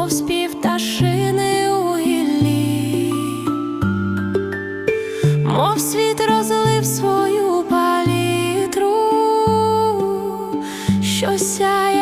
мов спів ташини у гіллі, мов світ розлив свою палітру, що сяє.